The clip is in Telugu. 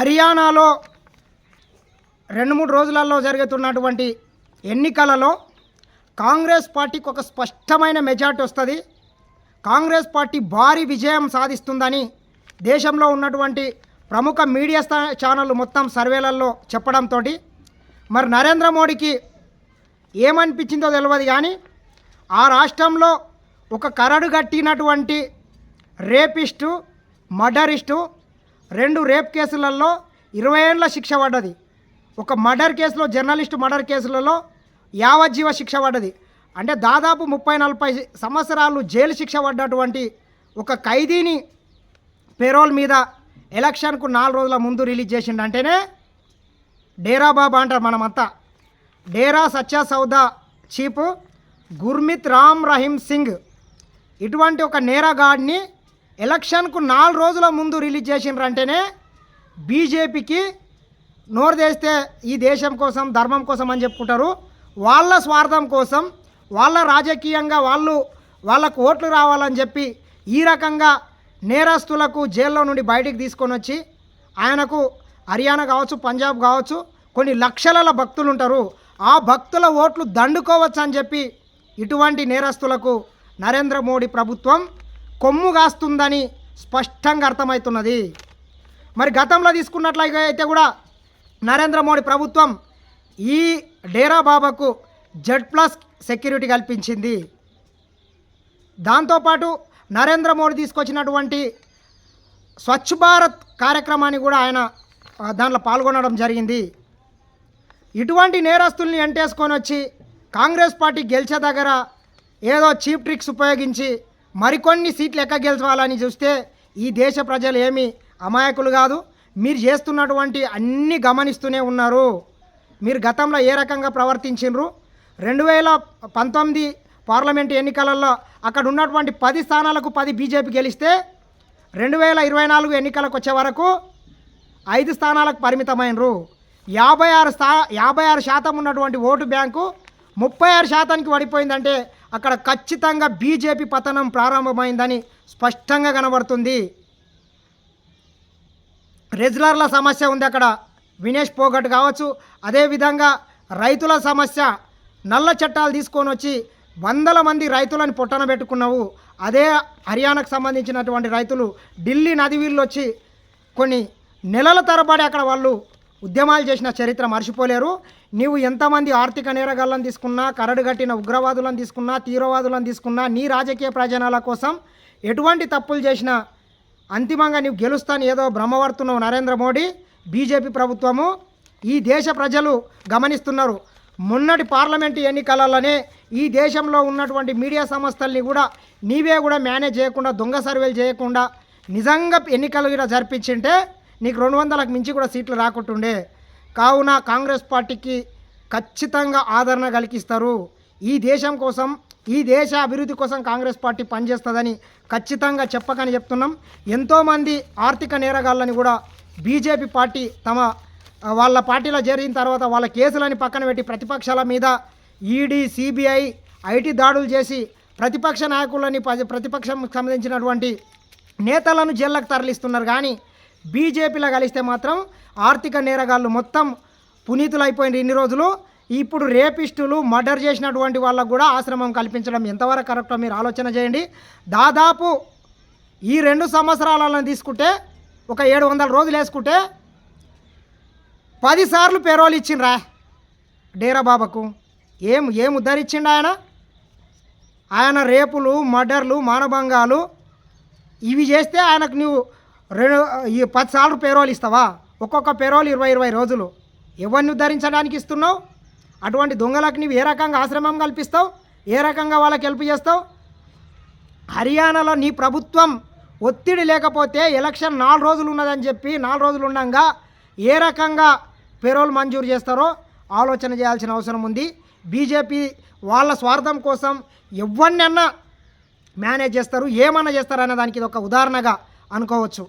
హర్యానాలో రెండు మూడు రోజులలో జరుగుతున్నటువంటి ఎన్నికలలో కాంగ్రెస్ పార్టీకి ఒక స్పష్టమైన మెజార్టీ వస్తుంది. కాంగ్రెస్ పార్టీ భారీ విజయం సాధిస్తుందని దేశంలో ఉన్నటువంటి ప్రముఖ మీడియా స్థా ఛానళ్ళు మొత్తం సర్వేలలో చెప్పడంతో మరి నరేంద్ర మోడీకి ఏమనిపించిందో తెలియదు కానీ ఆ రాష్ట్రంలో ఒక కరడు కట్టినటువంటి రేపిస్టు మర్డరిస్టు రెండు రేప్ కేసులలో ఇరవై ఏళ్ళ శిక్ష పడ్డది. ఒక మర్డర్ కేసులో జర్నలిస్టు మర్డర్ కేసులలో యావజ్జీవ శిక్ష పడ్డది. అంటే దాదాపు ముప్పై నలభై సంవత్సరాలు జైలు శిక్ష పడ్డటువంటి ఒక ఖైదీని పెరోల్ మీద ఎలక్షన్కు నాలుగు రోజుల ముందు రిలీజ్ చేసిండు అంటేనే డేరా బాబా అంటారు మనమంతా. డేరా సత్యా సౌదా చీఫ్ గుర్మిత్ రామ్ రహీం సింగ్. ఇటువంటి ఒక నేరగాడిని ఎలక్షన్కు నాలుగు రోజుల ముందు రిలీజ్ చేసినారంటేనే అంటేనే బీజేపీకి నోరు తెస్తే ఈ దేశం కోసం ధర్మం కోసం అని చెప్పుకుంటారు. వాళ్ళ స్వార్థం కోసం వాళ్ళ రాజకీయంగా వాళ్ళు వాళ్ళకు ఓట్లు రావాలని చెప్పి ఈ రకంగా నేరస్తులకు జైల్లో నుండి బయటికి తీసుకొని వచ్చి ఆయనకు హర్యానా కావచ్చు పంజాబ్ కావచ్చు కొన్ని లక్షల భక్తులు ఉంటారు. ఆ భక్తుల ఓట్లు దండుకోవచ్చు అని చెప్పి ఇటువంటి నేరస్తులకు నరేంద్ర మోడీ ప్రభుత్వం కొమ్ము కాస్తుందని స్పష్టంగా అర్థమవుతున్నది. మరి గతంలో తీసుకున్నట్లయితే కూడా నరేంద్ర మోడీ ప్రభుత్వం ఈ డేరా బాబాకు జెడ్ ప్లస్ సెక్యూరిటీ కల్పించింది. దాంతోపాటు నరేంద్ర మోడీ తీసుకొచ్చినటువంటి స్వచ్ఛ భారత్ కార్యక్రమాన్ని కూడా ఆయన దాంట్లో పాల్గొనడం జరిగింది. ఇటువంటి నేరస్తుల్ని ఎంటేసుకొని వచ్చి కాంగ్రెస్ పార్టీ గెలిచే దగ్గర ఏదో చీప్ ట్రిక్స్ ఉపయోగించి మరికొన్ని సీట్లు ఎక్క గెలవాలని చూస్తే ఈ దేశ ప్రజలు ఏమి అమాయకులు కాదు. మీరు చేస్తున్నటువంటి అన్నీ గమనిస్తూనే ఉన్నారు. మీరు గతంలో ఏ రకంగా ప్రవర్తించిండ్రు రెండు వేల పంతొమ్మిది పార్లమెంటు ఎన్నికలలో అక్కడ ఉన్నటువంటి పది స్థానాలకు పది బీజేపీ గెలిస్తే రెండు వేల ఇరవై నాలుగు ఎన్నికలకు వచ్చే వరకు ఐదు స్థానాలకు పరిమితమైనరు. యాభై ఆరు స్థా యాభై ఆరు శాతం ఉన్నటువంటి ఓటు బ్యాంకు ముప్పై ఆరు శాతానికి పడిపోయిందంటే అక్కడ ఖచ్చితంగా బీజేపీ పతనం ప్రారంభమైందని స్పష్టంగా కనబడుతుంది. రెజ్లర్ల సమస్య ఉంది అక్కడ. వినేష్ పోగట్ కావచ్చు. అదేవిధంగా రైతుల సమస్య. నల్ల చట్టాలు తీసుకొని వచ్చి వందల మంది రైతులను పొట్టన పెట్టుకున్నావు. అదే హర్యానాకు సంబంధించినటువంటి రైతులు ఢిల్లీ నది వీళ్ళు వచ్చి కొన్ని నెలల తరబడి అక్కడ వాళ్ళు ఉద్యమాలు చేసిన చరిత్ర మర్చిపోలేరు. నీవు ఎంతమంది ఆర్థిక నేరగాళ్ళని తీసుకున్నా కరడు కట్టిన ఉగ్రవాదులను తీసుకున్నా తీవ్రవాదులను తీసుకున్నా నీ రాజకీయ ప్రయోజనాల కోసం ఎటువంటి తప్పులు చేసినా అంతిమంగా నీవు గెలుస్తాను ఏదో భ్రమపడుతున్నావు నరేంద్ర మోడీ బీజేపీ ప్రభుత్వము. ఈ దేశ ప్రజలు గమనిస్తున్నారు. మొన్నటి పార్లమెంటు ఎన్నికలలోనే ఈ దేశంలో ఉన్నటువంటి మీడియా సంస్థల్ని కూడా నీవే కూడా మేనేజ్ చేయకుండా దొంగ సర్వేలు చేయకుండా నిజంగా ఎన్నికలు కూడా జరిపించింటే నీకు రెండు వందలకు మించి కూడా సీట్లు రాకుంటుండే. కావున కాంగ్రెస్ పార్టీకి ఖచ్చితంగా ఆదరణ కలిగిస్తారు ఈ దేశం కోసం ఈ దేశ అభివృద్ధి కోసం కాంగ్రెస్ పార్టీ పనిచేస్తుందని ఖచ్చితంగా చెప్పకని చెప్తున్నాం. ఎంతోమంది ఆర్థిక నేరగాళ్ళని కూడా బీజేపీ పార్టీ తమ వాళ్ళ పార్టీలో చేరిన తర్వాత వాళ్ళ కేసులని పక్కన పెట్టి ప్రతిపక్షాల మీద ఈడీ సిబిఐ ఐటీ దాడులు చేసి ప్రతిపక్ష నాయకులని ప్రతిపక్షం సంబంధించినటువంటి నేతలను జైళ్ళకు తరలిస్తున్నారు. కానీ బీజేపీలో కలిస్తే మాత్రం ఆర్థిక నేరగాళ్ళు మొత్తం పునీతులైపోయిన ఇన్ని రోజులు. ఇప్పుడు రేపిస్టులు మర్డర్ చేసినటువంటి వాళ్ళకు కూడా ఆశ్రమం కల్పించడం ఎంతవరకు కరెక్టో మీరు ఆలోచన చేయండి. దాదాపు ఈ రెండు సంవత్సరాలను తీసుకుంటే ఒక ఏడు వందల రోజులు వేసుకుంటే పదిసార్లు పెరోలు ఇచ్చిండ్రా డేరా బాబాకు ఏం ఏం ఉద్ధరించిండు ఆయన? ఆయన రేపులు మర్డర్లు మానభంగాలు ఇవి చేస్తే ఆయనకు నువ్వు రెండు ఈ పది సార్లు పేరోలు ఇస్తావా? ఒక్కొక్క పేరోలు ఇరవై ఇరవై రోజులు. ఎవరిని ఉద్ధరించడానికి ఇస్తున్నావు? అటువంటి దొంగలకు నీవు ఏ రకంగా ఆశ్రమం కల్పిస్తావు? ఏ రకంగా వాళ్ళకి హెల్ప్ చేస్తావు? హర్యానాలో నీ ప్రభుత్వం ఒత్తిడి లేకపోతే ఎలక్షన్ నాలుగు రోజులు ఉన్నదని చెప్పి నాలుగు రోజులు ఉండగా ఏ రకంగా పేరోల్ మంజూరు చేస్తారో ఆలోచన చేయాల్సిన అవసరం ఉంది. బీజేపీ వాళ్ళ స్వార్థం కోసం ఎవరినన్నా మేనేజ్ చేస్తారు ఏమన్నా చేస్తారనే దానికి ఇది ఒక ఉదాహరణగా అనుకోవచ్చు.